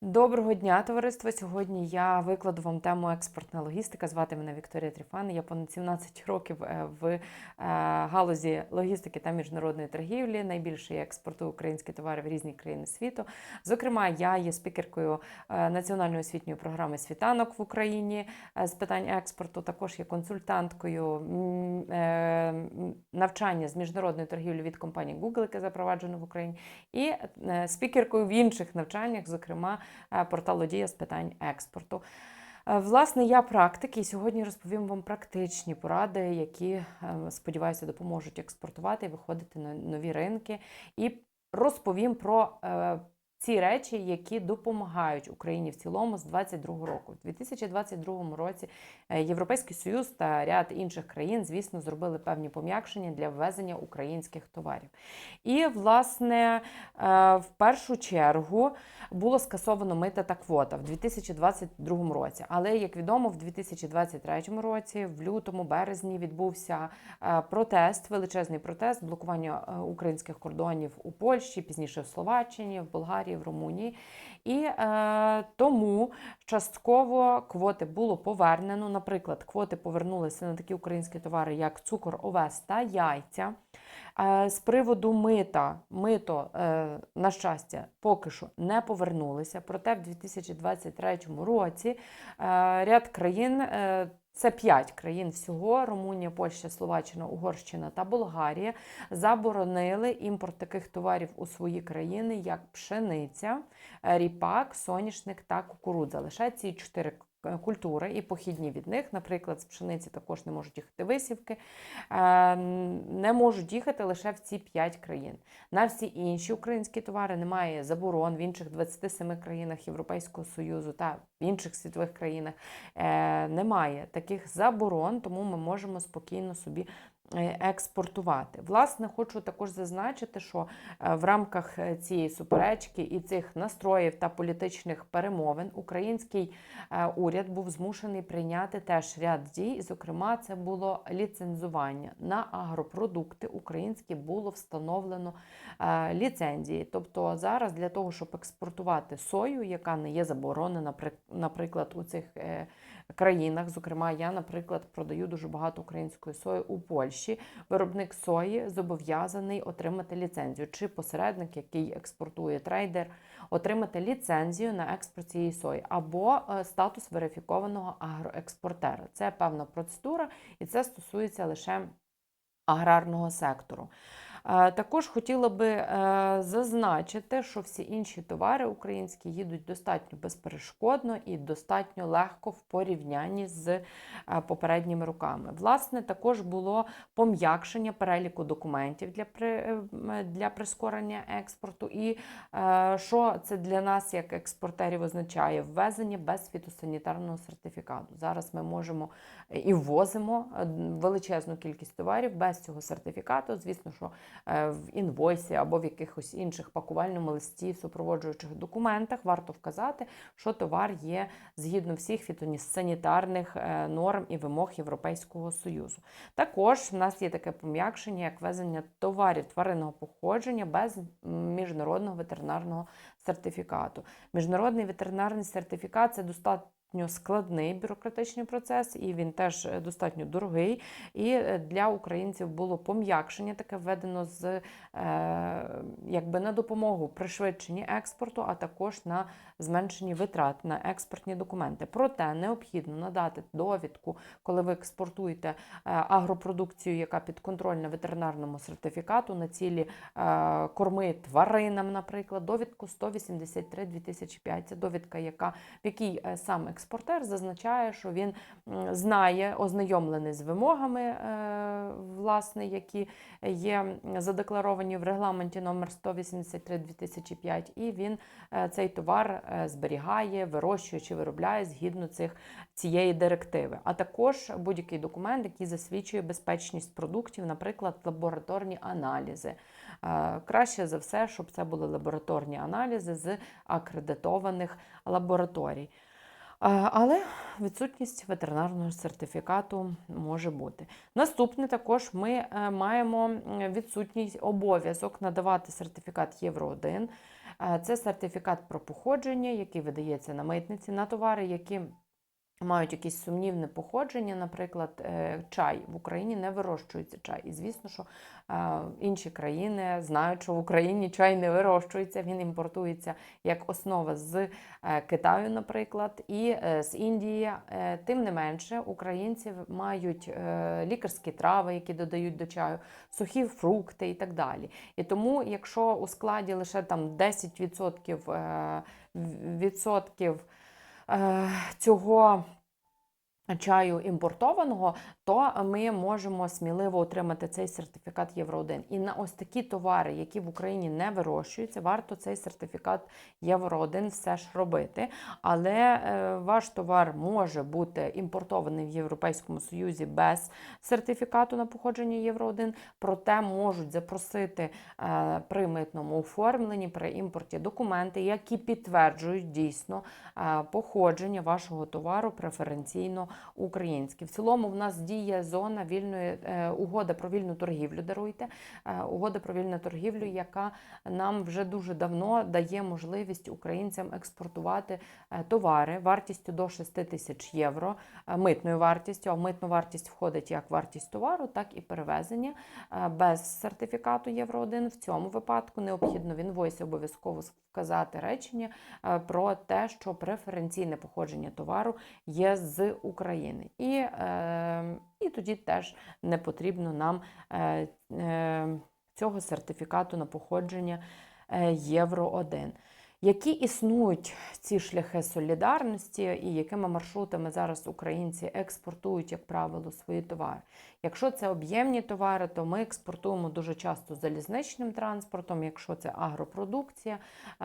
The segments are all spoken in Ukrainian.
Доброго дня, товариство. Сьогодні я викладу вам тему експортна логістика. Звати мене Вікторія Тріфан. Я понад 17 років е, в е, галузі логістики та міжнародної торгівлі. Найбільше я експортую українські товари в різні країни світу. Зокрема, я є спікеркою е, національної освітньої програми Світанок в Україні з питань експорту. Також є консультанткою навчання з міжнародної торгівлі від компанії Google, яке запроваджено в Україні, і спікеркою в інших навчаннях, зокрема порталу Дія з питань експорту. Е, Власне, я практик, і сьогодні розповім вам практичні поради, які, е, сподіваюся, допоможуть експортувати і виходити на нові ринки. І розповім про е, ці речі, які допомагають Україні в цілому з 2022 року. У 2022 році е, Європейський Союз та ряд інших країн, звісно, зробили певні пом'якшення для ввезення українських товарів. І, власне, е, в першу чергу було скасовано мита та квота в 2022 році. Але, як відомо, в 2023 році, в лютому, березні, відбувся е, протест, величезний протест, блокування українських кордонів у Польщі, пізніше в Словаччині, в Болгарії, в Румунії. І е, тому частково квоти було повернено. Наприклад, квоти повернулися на такі українські товари, як цукор, овес та яйця. Е, З приводу мита, мито, е, на щастя, поки що не повернулися. Проте в 2023 році е, ряд країн. е, Це п'ять країн всього: Румунія, Польща, Словаччина, Угорщина та Болгарія заборонили імпорт таких товарів у свої країни, як пшениця, ріпак, соняшник та кукурудза. Лише ці чотири культури і похідні від них, наприклад, з пшениці також не можуть їхати висівки, е, не можуть їхати лише в ці 5 країн. На всі інші українські товари немає заборон в інших 27 країнах Європейського Союзу та в інших світових країнах. Е, Немає таких заборон, тому ми можемо спокійно собі е, експортувати. Власне, хочу також зазначити, що е, в рамках е, цієї суперечки і цих настроїв та політичних перемовин український е, уряд був змушений прийняти теж ряд дій. Зокрема, це було ліцензування на агропродукти українські було встановлено е, ліцензії. Тобто зараз для того, щоб експортувати сою, яка не є заборонена, наприклад, у цих е, країнах. Зокрема, я, наприклад, продаю дуже багато української сої у Польщі. Виробник сої зобов'язаний отримати ліцензію, чи посередник, який експортує трейдер, отримати ліцензію на експорт цієї сої, або е, статус верифікованого агроекспортера. Це певна процедура, і це стосується лише аграрного сектору. Е, Також хотіла би е, зазначити, що всі інші товари українські їдуть достатньо безперешкодно і достатньо легко в порівнянні з е, попередніми роками. Власне, також було пом'якшення переліку документів для, при, для прискорення експорту. І що це для нас, як експортерів, означає ввезення без фітосанітарного сертифікату. Зараз ми можемо і ввозимо величезну кількість товарів без цього сертифікату. Звісно, що в інвойсі або в якихось інших пакувальному листі, супроводжуючих документах варто вказати, що товар є згідно всіх фітосанітарних е, норм і вимог Європейського Союзу. Також в нас є таке пом'якшення, як везення товарів тваринного походження без міжнародного ветеринарного сертифікату. Міжнародний ветеринарний сертифікат це достатньо складний бюрократичний процес, і він теж е, достатньо дорогий. І е, для українців було пом'якшення, таке введено з е, якби на допомогу пришвидшенні експорту, а також на зменшенні витрат на експортні документи. Проте необхідно надати довідку, коли ви експортуєте агропродукцію, яка підконтрольна ветеринарному сертифікату на цілі корми тваринам, наприклад, довідку 183-2005. Це довідка, яка, в якій сам експортер зазначає, що він знає, ознайомлений з вимогами, е, власне, які є задекларовані в регламенті номер 183-2005, і він е, цей товар е, зберігає, вирощує чи виробляє згідно цих цієї директиви, а також будь-який документ, який засвідчує безпечність продуктів, наприклад, лабораторні аналізи. Краще за все, щоб це були лабораторні аналізи з акредитованих лабораторій. Але відсутність ветеринарного сертифікату може бути. Наступне також ми е, маємо відсутність обов'язок надавати сертифікат Євро 1 Е, Це сертифікат про походження, який видається на митниці на товари, які мають якесь сумнівне походження, наприклад, е, чай в Україні не вирощується чай. І звісно, що е, інші країни знають, що в Україні чай не вирощується, він імпортується як основа з е, Китаю, наприклад, і з Індії. Тим не менше, українці мають лікарські трави, які додають до чаю, сухі фрукти і так далі. І тому, якщо у складі лише там 10% е, відсотків цього чаю імпортованого, то ми можемо сміливо отримати цей сертифікат Євро 1. І на ось такі товари, які в Україні не вирощуються, варто цей сертифікат Євро 1 все ж робити. Але е, ваш товар може бути імпортований в Європейському Союзі без сертифікату на походження Євро 1, проте можуть запросити е, при митному оформленні, при імпорті документи, які підтверджують дійсно е, походження вашого товару преференційно українське. В цілому в нас діє зона вільної е, угода про вільну торгівлю. Даруйте е, угода про вільну торгівлю, яка нам вже дуже давно дає можливість українцям експортувати е, товари вартістю до 6 тисяч євро, митною вартістю. А в митну вартість входить як вартість товару, так і перевезення без сертифікату Євро 1. В цьому випадку необхідно в інвойсі обов'язково вказати речення про те, що преференційне походження товару є з України. І, е, і тоді теж не потрібно нам е, е, цього сертифікату на походження е, Євро 1. Які існують ці шляхи солідарності і якими маршрутами зараз українці експортують, як правило, свої товари? Якщо це об'ємні товари, то ми експортуємо дуже часто залізничним транспортом, якщо це агропродукція,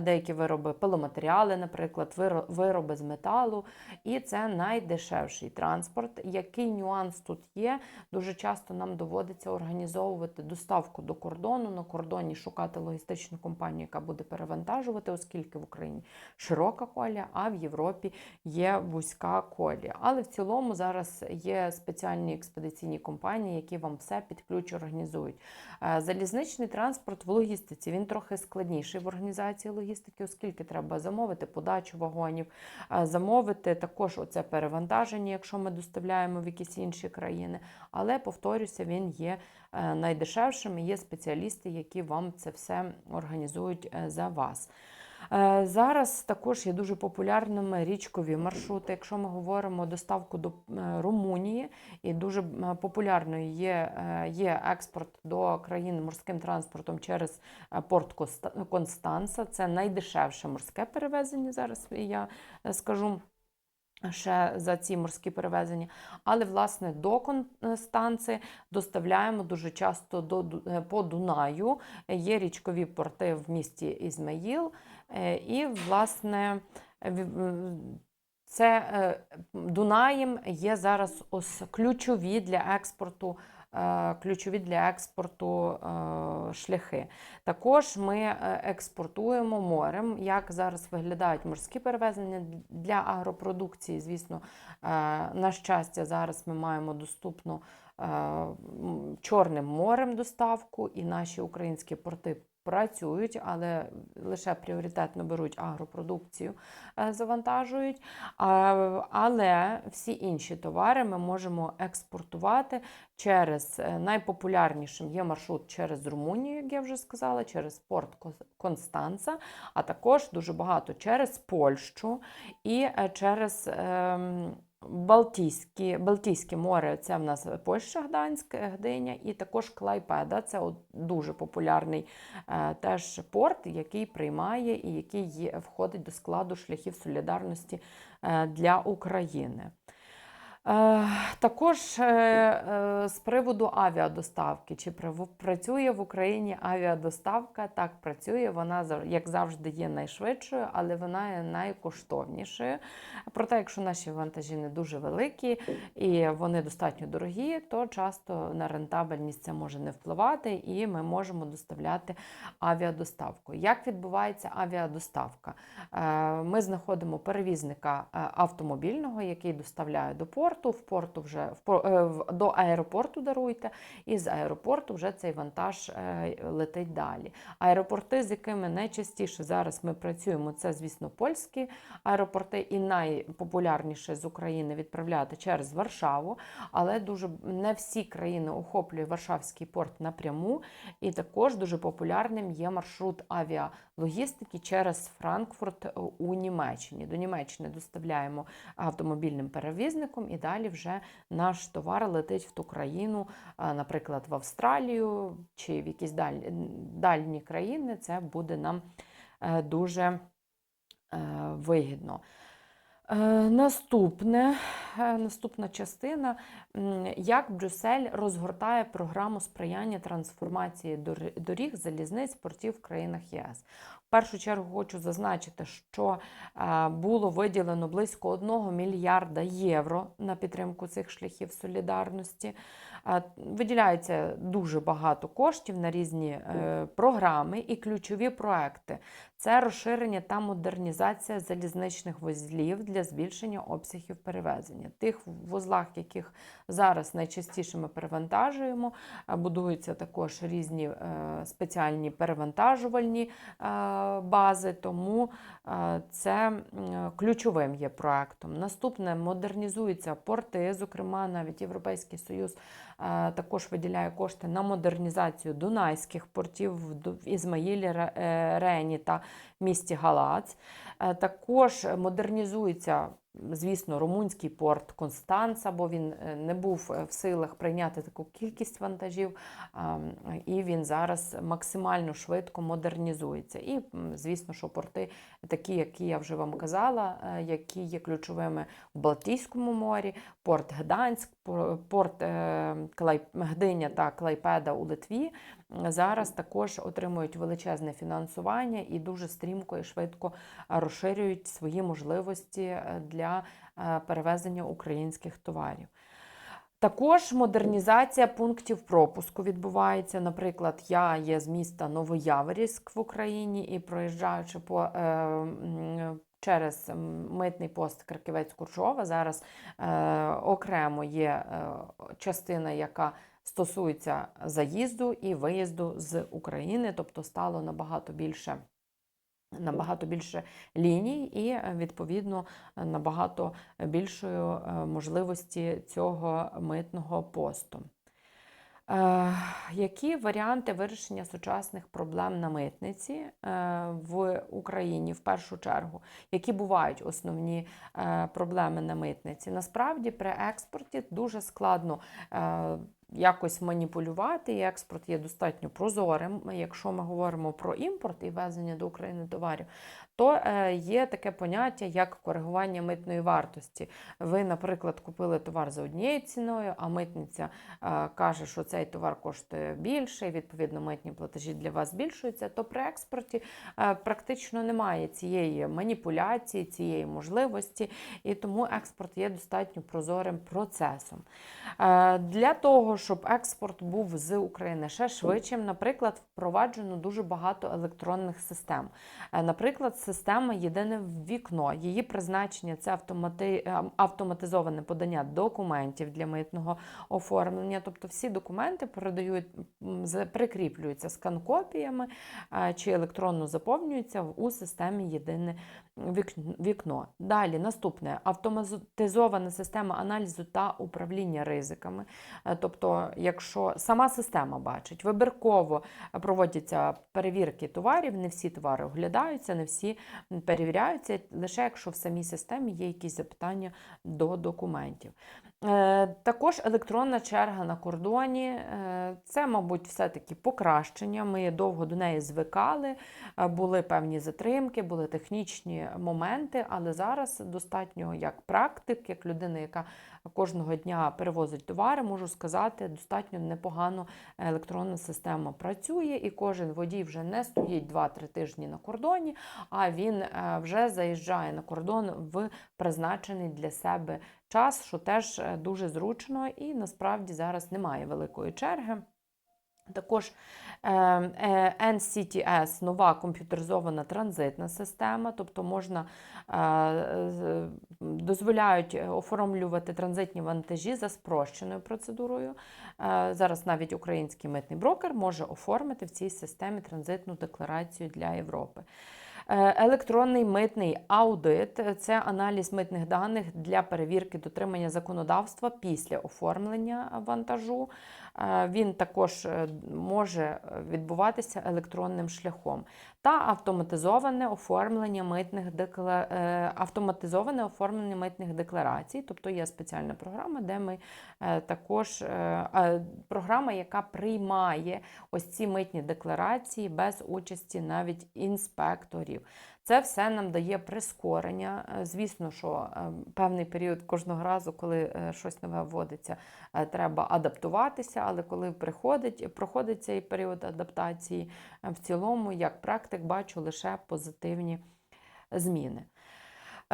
деякі вироби, пиломатеріали, наприклад, вироби з металу. І це найдешевший транспорт. Який нюанс тут є? Дуже часто нам доводиться організовувати доставку до кордону, на кордоні шукати логістичну компанію, яка буде перевантажувати, оскільки в Україні широка колія, а в Європі є вузька колія. Але в цілому зараз є спеціальні експедиційні компанії, які вам все під ключ організують. Е, Залізничний транспорт в логістиці він трохи складніший в організації логістики, оскільки треба замовити подачу вагонів, е, замовити також оце перевантаження, якщо ми доставляємо в якісь інші країни. Але повторюся, він є е, найдешевшим. Є спеціалісти, які вам це все організують за вас. Е, Зараз також є дуже популярними річкові маршрути. Якщо ми говоримо доставку до е, Румунії, і дуже популярною є, е, є експорт до країн морським транспортом через порт Констанца. Це найдешевше морське перевезення. Зараз я скажу. Ще за ці морські перевезення, але власне до Констанци доставляємо дуже часто до е, по Дунаю. Є річкові порти в місті Ізмаїл, Е, і власне це е, Дунаєм є зараз ось ключові для експорту. Е, Ключові для експорту е, шляхи. Також ми е, експортуємо морем. Як зараз виглядають морські перевезення для агропродукції? Звісно, на щастя, зараз ми маємо доступну Чорним морем доставку, і наші українські порти працюють, але лише пріоритетно беруть агропродукцію, е, завантажують. Але всі інші товари ми можемо експортувати через е, найпопулярнішим є маршрут через Румунію, як я вже сказала, через порт Констанца, а також дуже багато через Польщу і е, через. Балтійські, Балтійське море це в нас Польща, Гданськ, Гдиня, і також Клайпеда. Це от дуже популярний е, теж порт, який приймає і який входить до складу шляхів солідарності е, для України. Е, Також е, е, з приводу авіадоставки. Чи працює в Україні авіадоставка? Так, працює. Вона як завжди є найшвидшою, але вона є найкоштовнішою. Проте, якщо наші вантажі не дуже великі і вони достатньо дорогі, то часто на рентабельність це може не впливати, і ми можемо доставляти авіадоставку. Як відбувається авіадоставка? Ми знаходимо перевізника автомобільного, який доставляє до порту. Порту, в порту вже е, в- до аеропорту даруйте, і з аеропорту вже цей вантаж е, летить далі. Аеропорти, з якими найчастіше зараз ми працюємо, це, звісно, польські аеропорти, і найпопулярніше з України відправляти через Варшаву, але дуже не всі країни охоплює Варшавський порт напряму. І також дуже популярним є маршрут авіалогістики через Франкфурт е, у Німеччині. До Німеччини доставляємо автомобільним перевізником, і далі вже наш товар летить в ту країну, наприклад, в Австралію чи в якісь даль- дальні країни. Це буде нам е, дуже е, вигідно. Е, Наступне, е, наступна частина, як Брюссель розгортає програму сприяння трансформації доріг, залізниць, портів в країнах ЄС. В першу чергу хочу зазначити, що е, було виділено близько 1 мільярда євро на підтримку цих шляхів солідарності. Виділяється дуже багато коштів на різні е, програми і ключові проекти. Це розширення та модернізація залізничних вузлів для збільшення обсягів перевезення. Тих вузлах, яких зараз найчастіше ми перевантажуємо, е, будуються також різні е, спеціальні перевантажувальні бази, тому це ключовим є проектом. Наступне модернізуються порти, зокрема, навіть Європейський Союз також виділяє кошти на модернізацію дунайських портів в Ізмаїлі, е, Рені та місті Галац. Е, Також модернізується, звісно, румунський порт Констанца, бо він е, не був е, в силах прийняти таку кількість вантажів, і він зараз максимально швидко модернізується. І, звісно, що порти, такі, які я вже вам казала, е, які є ключовими в Балтійському морі, порт Гданськ, пор- порт Гдиня та Клайпеда у Литві зараз також отримують величезне фінансування і дуже стрімко і швидко розширюють свої можливості е, для е, перевезення українських товарів. Також модернізація пунктів пропуску відбувається. Наприклад, я є з міста Новояворівськ в Україні і проїжджаючи по, е, через митний пост Краківець Куршова, зараз е, окремо є е, частина, яка стосується заїзду і виїзду з України, тобто стало набагато більше. Набагато більше ліній і відповідно набагато більшої е, можливості цього митного посту. Е, Які варіанти вирішення сучасних проблем на митниці е, в Україні в першу чергу? Які бувають основні проблеми на митниці? Насправді при експорті дуже складно якось маніпулювати, і експорт є достатньо прозорим. Якщо ми говоримо про імпорт і везення до України товарів, то е, є таке поняття, як коригування митної вартості. Ви, наприклад, купили товар за однією ціною, а митниця е, каже, що цей товар коштує більше, і відповідно митні платежі для вас збільшуються, то при експорті е, практично немає цієї маніпуляції, цієї можливості, і тому експорт є достатньо прозорим процесом. Для того, щоб експорт був з України ще швидшим, наприклад, впроваджено дуже багато електронних систем. Наприклад, система Єдине вікно. Її призначення це автомати... е, автоматизоване подання документів для митного оформлення. Тобто всі документи передають, прикріплюються скан-копіями е, чи електронно заповнюються у системі Єдине вікно. Далі наступне автоматизована система аналізу та управління ризиками. Е, Тобто, якщо сама система бачить, вибірково проводяться перевірки товарів, не всі товари оглядаються, не всі перевіряються, лише якщо в самій системі є якісь запитання до документів. Е, Також електронна черга на кордоні. Е, Це, мабуть, все-таки покращення. Ми довго до неї звикали, були певні затримки, були технічні моменти, але зараз достатньо як практик, як людина, яка кожного дня перевозить товари, можу сказати, достатньо непогано електронна система працює, і кожен водій вже не стоїть 2-3 тижні на кордоні, а він е, вже заїжджає на кордон в призначений для себе час, що теж е, дуже зручно, і насправді зараз немає великої черги. Також е, е, NCTS нова комп'ютеризована транзитна система, тобто можна е, дозволяють оформлювати транзитні вантажі за спрощеною процедурою. Зараз навіть український митний брокер може оформити в цій системі транзитну декларацію для Європи. Електронний митний аудит це аналіз митних даних для перевірки дотримання законодавства після оформлення вантажу. Е, Він також е, може відбуватися електронним шляхом. Та автоматизоване оформлення митних декла... е, автоматизоване оформлення митних декларацій. Тобто є спеціальна програма, де ми також програма, яка приймає ось ці митні декларації без участі навіть інспекторів. Це все нам дає прискорення. Е, Звісно, що е, певний період кожного разу, коли е, щось нове вводиться, треба адаптуватися, але коли приходить, проходить цей період адаптації, в цілому, як практик, бачу лише позитивні зміни.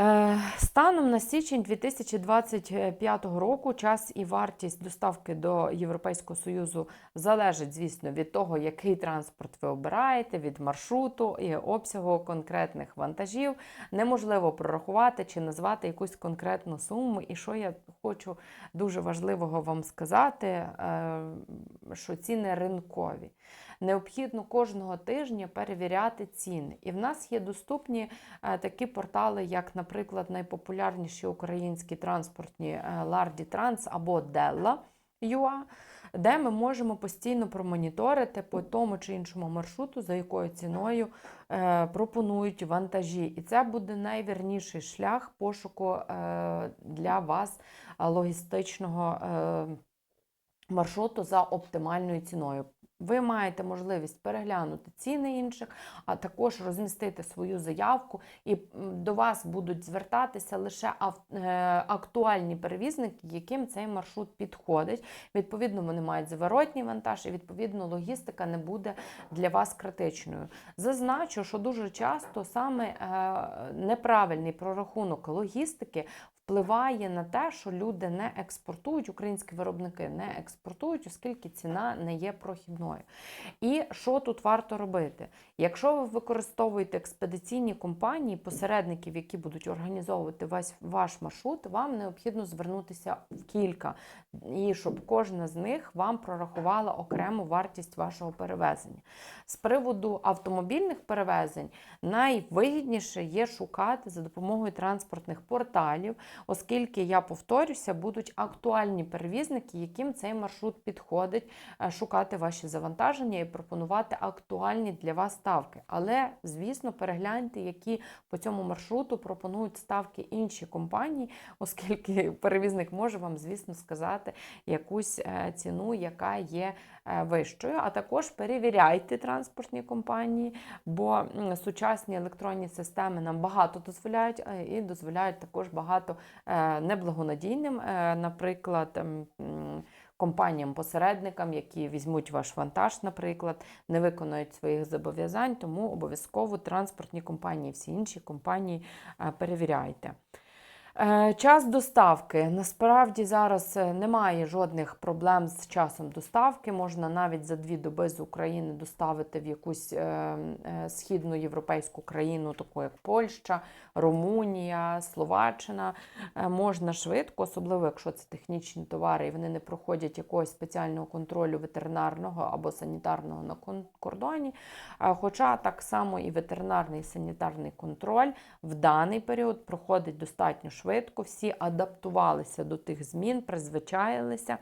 Е, Станом на січень 2025 року час і вартість доставки до Європейського Союзу залежить, звісно, від того, який транспорт ви обираєте, від маршруту і обсягу конкретних вантажів. Неможливо прорахувати чи назвати якусь конкретну суму. І що я хочу дуже важливого вам сказати, е, що ціни ринкові. Необхідно кожного тижня перевіряти ціни. І в нас є доступні е, такі портали, як, наприклад, найпопулярніші українські транспортні е, Lardy Trans або Della.ua, де ми можемо постійно промоніторити по тому чи іншому маршруту, за якою ціною е, пропонують вантажі. І це буде найвірніший шлях пошуку е, для вас логістичного е, маршруту за оптимальною ціною. Ви маєте можливість переглянути ціни інших, а також розмістити свою заявку, і до вас будуть звертатися лише е, актуальні перевізники, яким цей маршрут підходить. Відповідно, вони мають заворотній вантаж, і відповідно логістика не буде для вас критичною. Зазначу, що дуже часто саме е, неправильний прорахунок логістики впливає на те, що люди не експортують, українські виробники не експортують, оскільки ціна не є прохідною. І що тут варто робити? Якщо ви використовуєте експедиційні компанії, посередників, які будуть організовувати ваш, ваш маршрут, вам необхідно звернутися в кілька, і щоб кожна з них вам прорахувала окрему вартість вашого перевезення. З приводу автомобільних перевезень найвигідніше є шукати за допомогою транспортних порталів, оскільки я повторюся, будуть актуальні перевізники, яким цей маршрут підходить, е, шукати ваші завантаження і пропонувати актуальні для вас ставки. Але, звісно, перегляньте, які по цьому маршруту пропонують ставки інші компанії, оскільки перевізник може вам, звісно, сказати якусь е, ціну, яка є вищою. А також перевіряйте транспортні компанії, бо сучасні електронні системи нам багато дозволяють е, і дозволяють також багато е, неблагонадійним, е, наприклад. м, м, Компаніям-посередникам, які візьмуть ваш вантаж, наприклад, не виконують своїх зобов'язань, тому обов'язково транспортні компанії, всі інші компанії е, перевіряйте. Е, Час доставки. Насправді зараз е, немає жодних проблем з часом доставки. Можна навіть за дві доби з України доставити в якусь е, східну європейську країну, таку як Польща, Румунія, Словаччина. Можна швидко, особливо якщо це технічні товари, і вони не проходять якогось спеціального контролю ветеринарного або санітарного на кордоні. Хоча так само і ветеринарний і санітарний контроль в даний період проходить достатньо швидко. Всі адаптувалися до тих змін, призвичаїлися.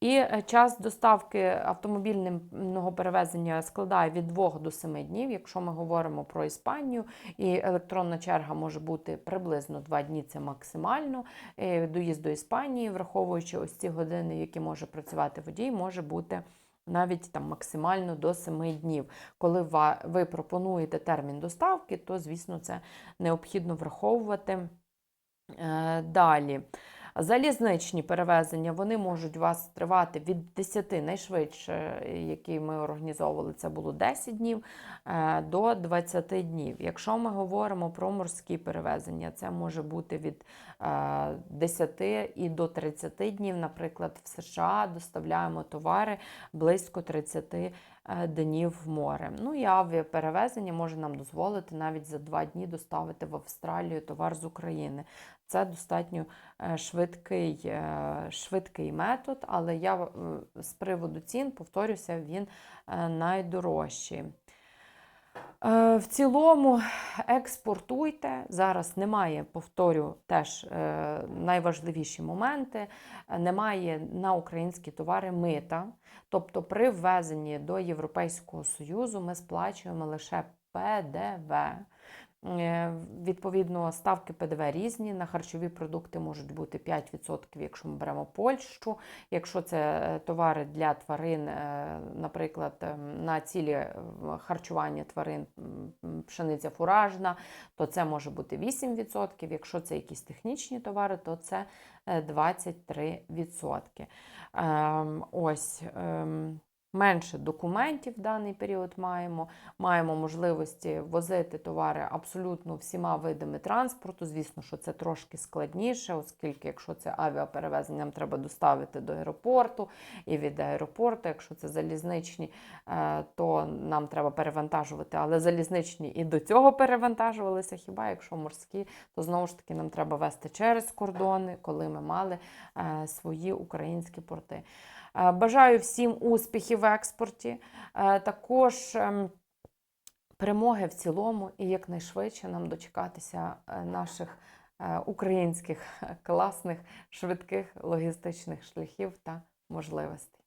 І е, час доставки автомобільного перевезення складає від 2 до 7 днів. Якщо ми говоримо про Іспанію, і електронна черга може бути приблизно 2 дні, це максимально. Е, Доїзд до Іспанії, враховуючи ось ці години, які може працювати водій, може бути. Навіть там максимально до 7 днів. Коли ви пропонуєте термін доставки, то, звісно, це необхідно враховувати. Е, Далі. Залізничні перевезення вони можуть у вас тривати від 10 найшвидше, які ми організовували, це було 10 днів е, до 20 днів. Якщо ми говоримо про морські перевезення, це може бути від е, 10 і до 30 днів. Наприклад, в США доставляємо товари близько 30 е, днів в море. Ну і авіаперевезення може нам дозволити навіть за два дні доставити в Австралію товар з України. Це достатньо е, швидкий, е, швидкий метод, але я е, з приводу цін повторюся, він е, найдорожчий. Е, В цілому експортуйте. Зараз немає, повторю, теж е, найважливіші моменти. Немає на українські товари мита. Тобто при ввезенні до Європейського Союзу ми сплачуємо лише ПДВ. Е, Відповідно, ставки ПДВ різні. На харчові продукти можуть бути 5%, якщо ми беремо Польщу. Якщо це е, товари для тварин, е, наприклад, ем, на цілі харчування тварин пшениця фуражна, то це може бути 8%. Якщо це якісь технічні товари, то це е, 23%. Ем, Ось. Менше документів в даний період маємо. Маємо можливості возити товари абсолютно всіма видами транспорту. Звісно, що це трошки складніше, оскільки, якщо це авіаперевезення, нам треба доставити до аеропорту і від аеропорту. Якщо це залізничні, е, то нам треба перевантажувати. Але залізничні і до цього перевантажувалися. Хіба якщо морські, то знову ж таки нам треба вести через кордони, коли ми мали е, свої українські порти. Е, Бажаю всім успіхів в експорті. Е, Також ем, перемоги в цілому і якнайшвидше нам дочекатися е, наших українських класних, швидких логістичних шляхів та можливостей.